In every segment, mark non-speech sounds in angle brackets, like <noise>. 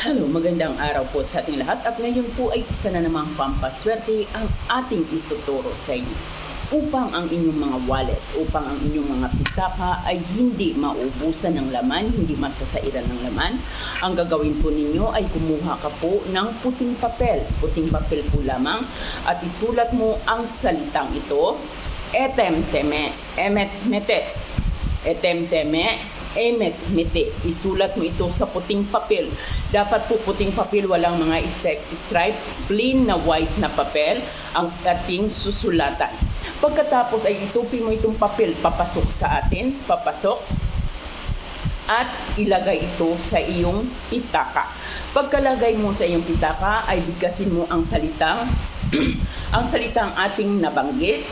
Hello, magandang araw po sa ating lahat. At ngayon po ay isa na namang pampaswerte ang ating ituturo sa inyo. Upang ang inyong mga wallet, upang ang inyong mga pitaka ay hindi maubusan ng laman, hindi masasairan ng laman. Ang gagawin po ninyo ay kumuha ka po ng puting papel, puting papel po lamang. At isulat mo ang salitang ito, etem teme, emet mete, etemteme, emet, mete. Isulat mo ito sa puting papel. Dapat po puting papel, walang mga stri- stripe, plain na white na papel ang ating susulatan. Pagkatapos ay itupi mo itong papel papasok sa atin, papasok, at ilagay ito sa iyong pitaka. Pagkalagay mo sa iyong pitaka ay bigkasin mo ang salitang <clears throat> ang salitang ating nabanggit.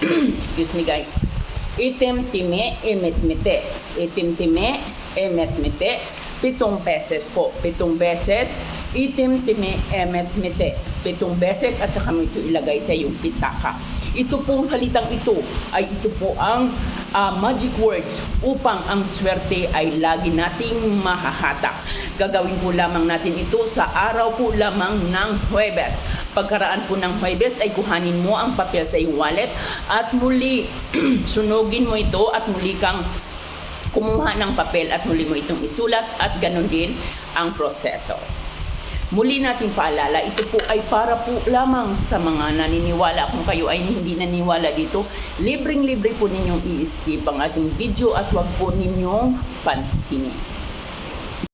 <clears throat> Excuse me guys. Itim time emet mete. Itim time emet mete. Pitong beses po. Pitong beses. Itim time emet mete. Pitong beses at saka mo ito ilagay sa iyong pitaka. Ito pong salitang ito ay ito po ang ah, magic words upang ang swerte ay lagi nating mahahatak. Gagawin po lamang natin ito sa araw po lamang ng Huwebes. Pagkaraan po ng Huwebes ay kuhanin mo ang papel sa iyong wallet at muli <clears throat> sunugin mo ito at muli kang kumuha ng papel at muli mo itong isulat at ganun din ang proseso. Muli nating paalala, ito po ay para po lamang sa mga naniniwala. Kung kayo ay hindi naniwala dito, libreng-libre po ninyong i-skip ang ating video at wag po ninyong pansinin.